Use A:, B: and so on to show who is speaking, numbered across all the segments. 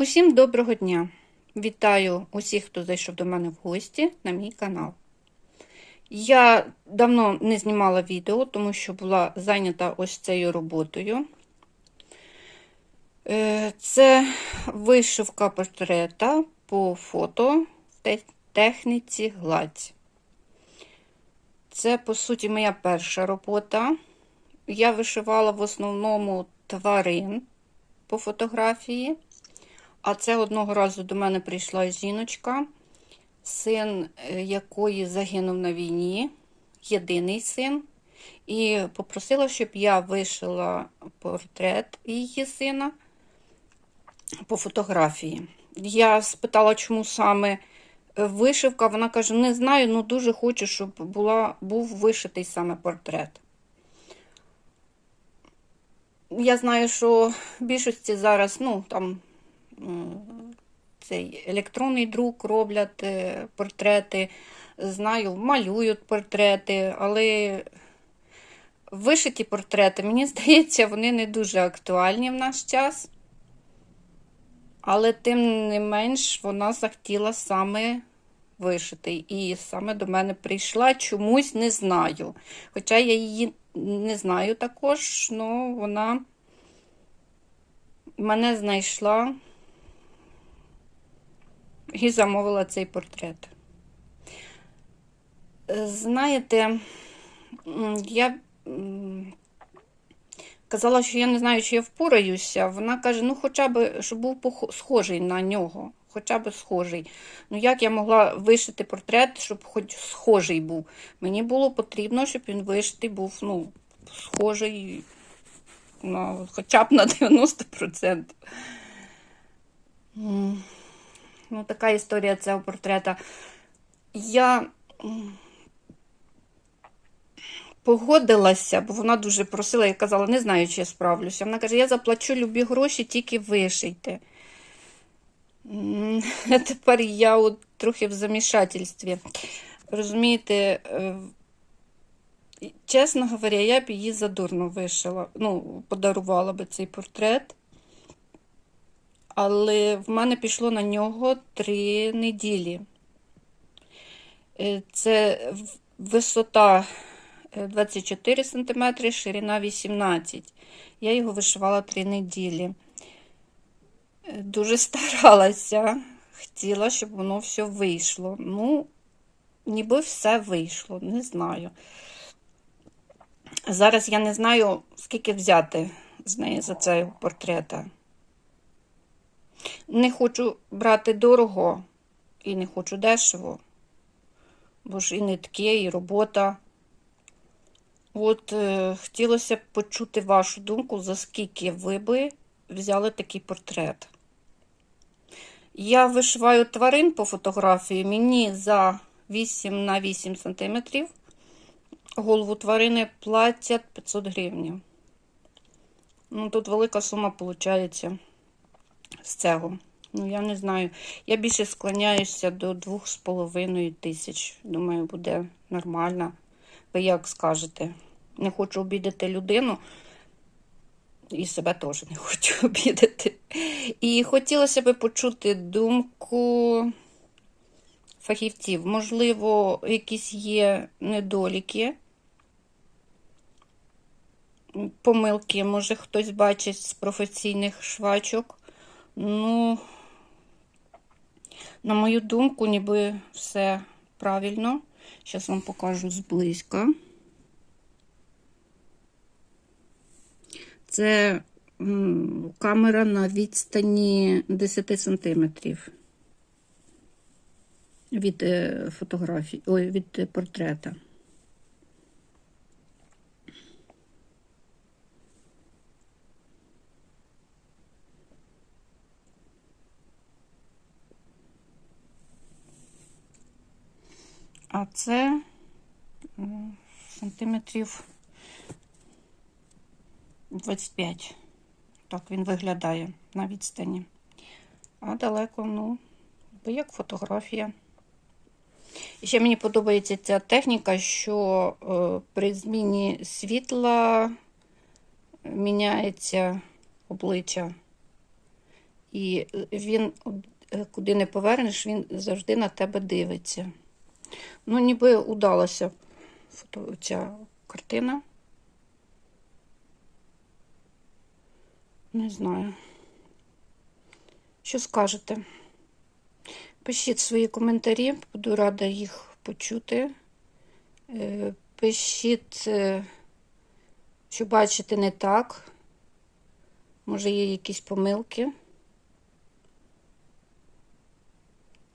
A: Усім доброго дня! Вітаю усіх, хто зайшов до мене в гості на мій канал. Я давно не знімала відео, тому що була зайнята ось цією роботою. Е, Це вишивка портрета по фото в техніці гладь. Це, по суті, моя перша робота. Я вишивала в основному тварин по фотографії. А це одного разу до мене прийшла жіночка, син е, якої загинув на війні, єдиний син, і попросила, щоб я вишила портрет її сина по фотографії. Я спитала, чому саме вишивка. Вона каже: не знаю, але дуже хочу, щоб була, був вишитий саме портрет. Я знаю, що більшості зараз, ну, там цей електронний друк роблять е, портрети. Знаю, малюють портрети, але вишиті портрети, мені здається, вони не дуже актуальні в наш час. Але тим не менш вона захотіла саме вишити. І саме до мене прийшла чомусь не знаю. Хоча я її не знаю також, але вона мене знайшла і замовила цей портрет. Е, Знаєте, я казала, що я не знаю, чи я впораюся. Вона каже: ну, хоча б, щоб був схожий на нього, хоча б схожий. Ну, як я могла вишити портрет, щоб хоч схожий був? Мені було потрібно, щоб він вишитий був, ну, схожий на, хоча б на 90%. Ну, така історія цього портрета. Я погодилася, бо вона дуже просила і казала, не знаю, чи я справлюся. Вона каже, я заплачу любі гроші, тільки вишийте. Тепер я от трохи в замішательстві. Розумієте, е, чесно говоря, я б її задурно вишила. Ну, подарувала би цей портрет. Але в мене пішло на нього три неділі. Е, Це висота е, 24 см, ширина 18 Я його вишивала три неділі. Е, Дуже старалася, хотіла, щоб воно все вийшло. Ну, ніби все вийшло, не знаю. Зараз я не знаю, скільки взяти з неї за цей портрета. Не хочу брати дорого і не хочу дешево, бо ж і нитки, і робота. От е, хотілося б почути вашу думку, за скільки ви би взяли такий портрет. Я вишиваю тварин по фотографії, мені за 8 на 8 см голову тварини платять 500 гривень. Ну, тут велика сума виходить з цього. Ну, я не знаю. Я більше склоняюся до 2,5 тисяч. Думаю, буде нормально. Ви як скажете? Не хочу обідати людину. І себе теж не хочу обідати. І хотілося б почути думку фахівців. Можливо, якісь є недоліки, помилки, може, хтось бачить з професійних швачок. Ну, на мою думку, ніби все правильно. Зараз вам покажу зблизька. Це камера на відстані 10 сантиметрів від е, фотографії, ой, від е, портрета. А це сантиметрів 25. Так він виглядає на відстані. А далеко, ну, як фотографія. І ще мені подобається ця техніка, що е, при зміні світла міняється обличчя. І він, е, куди не повернеш, він завжди на тебе дивиться. Ну, ніби удалася ця картина. Не знаю. Що скажете? Пишіть свої коментарі, буду рада їх почути. Е, Пишіть, е, що бачите не так. Може, є якісь помилки.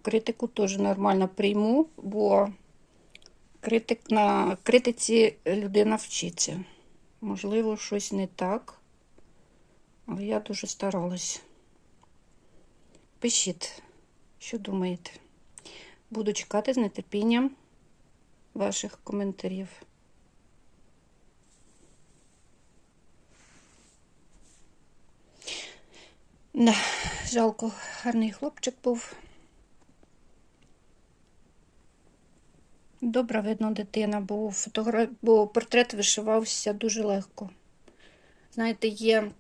A: Критику теж нормально прийму, бо критик, на критиці людина вчиться. Можливо, щось не так, але я дуже старалась. Пишіть, що думаєте. Буду чекати з нетерпінням ваших коментарів. Да, жалко, гарний хлопчик був. Добра видно дитина, бо, фотогра... бо портрет вишивався дуже легко. Знаєте, є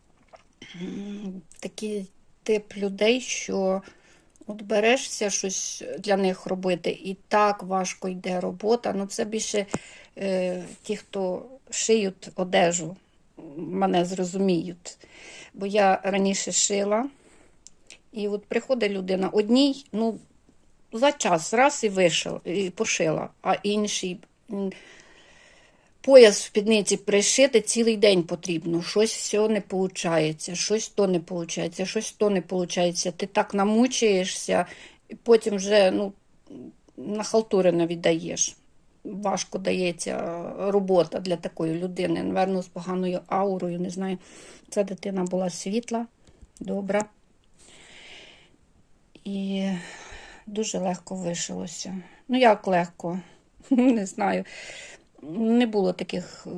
A: такий тип людей, що от берешся щось для них робити, і так важко йде робота. Ну, це більше е, ті, хто шиють одежу, мене зрозуміють. Бо я раніше шила, і от приходить людина одній, ну, за час раз і вишила, і пошила, а інший пояс в спідниці пришити цілий день потрібно. Щось все не виходить, щось то не виходить, щось то не виходить. Ти так намучаєшся, і потім вже ну, на халтурина віддаєш. Важко дається робота для такої людини. Наверно, з поганою аурою, не знаю. Ця дитина була світла, добра. І дуже легко вишилося. Ну, як легко, не знаю. Не було таких е,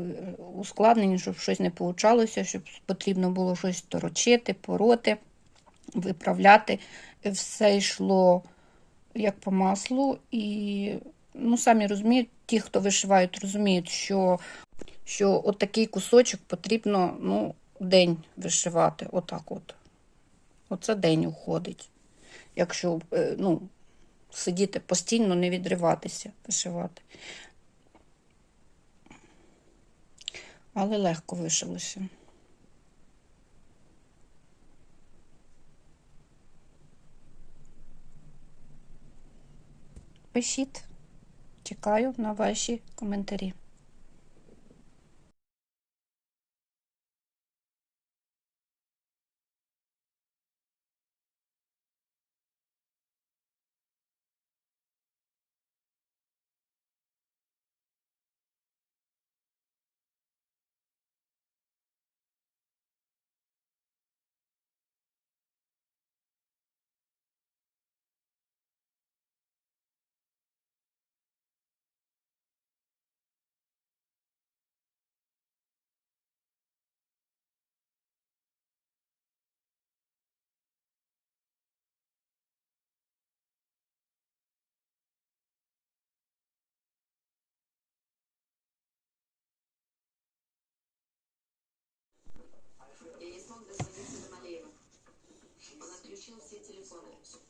A: ускладнень, щоб щось не получалося, щоб потрібно було щось торочити, пороти, виправляти. Все йшло як по маслу. І, ну, самі розуміють, ті, хто вишивають, розуміють, що, що от кусочок потрібно ну, день вишивати. Отак от. Оце день уходить. Якщо е, ну, сидіти постійно, не відриватися, вишивати. Але легко вишилося. Пишіть, чекаю на ваші коментарі.
B: Я